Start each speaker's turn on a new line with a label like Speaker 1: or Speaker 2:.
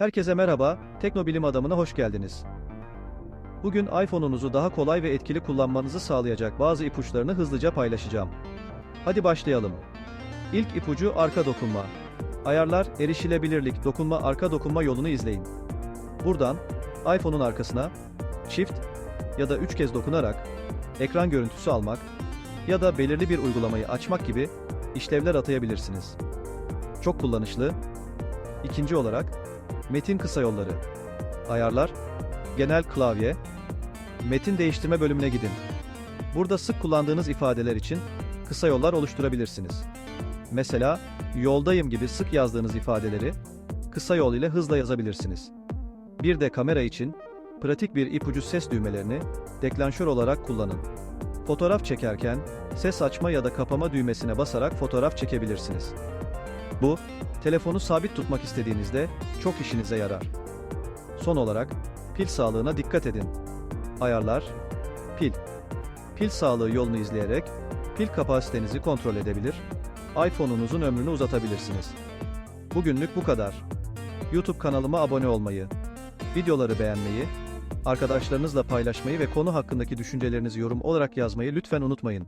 Speaker 1: Herkese merhaba, Teknobilim Adamı'na hoş geldiniz. Bugün iPhone'unuzu daha kolay ve etkili kullanmanızı sağlayacak bazı ipuçlarını hızlıca paylaşacağım. Hadi başlayalım. İlk ipucu arka dokunma. Ayarlar, erişilebilirlik, dokunma, arka dokunma yolunu izleyin. Buradan, iPhone'un arkasına, çift ya da üç kez dokunarak, ekran görüntüsü almak ya da belirli bir uygulamayı açmak gibi işlevler atayabilirsiniz. Çok kullanışlı. İkinci olarak, metin kısa yolları. Ayarlar, genel klavye, metin değiştirme bölümüne gidin. Burada sık kullandığınız ifadeler için kısa yollar oluşturabilirsiniz. Mesela, yoldayım gibi sık yazdığınız ifadeleri kısa yol ile hızla yazabilirsiniz. Bir de kamera için pratik bir ipucu ses düğmelerini deklanşör olarak kullanın. Fotoğraf çekerken ses açma ya da kapama düğmesine basarak fotoğraf çekebilirsiniz. Bu, telefonu sabit tutmak istediğinizde çok işinize yarar. Son olarak, pil sağlığına dikkat edin. Ayarlar, pil. Pil sağlığı yolunu izleyerek pil kapasitenizi kontrol edebilir, iPhone'unuzun ömrünü uzatabilirsiniz. Bugünlük bu kadar. YouTube kanalıma abone olmayı, videoları beğenmeyi, arkadaşlarınızla paylaşmayı ve konu hakkındaki düşüncelerinizi yorum olarak yazmayı lütfen unutmayın.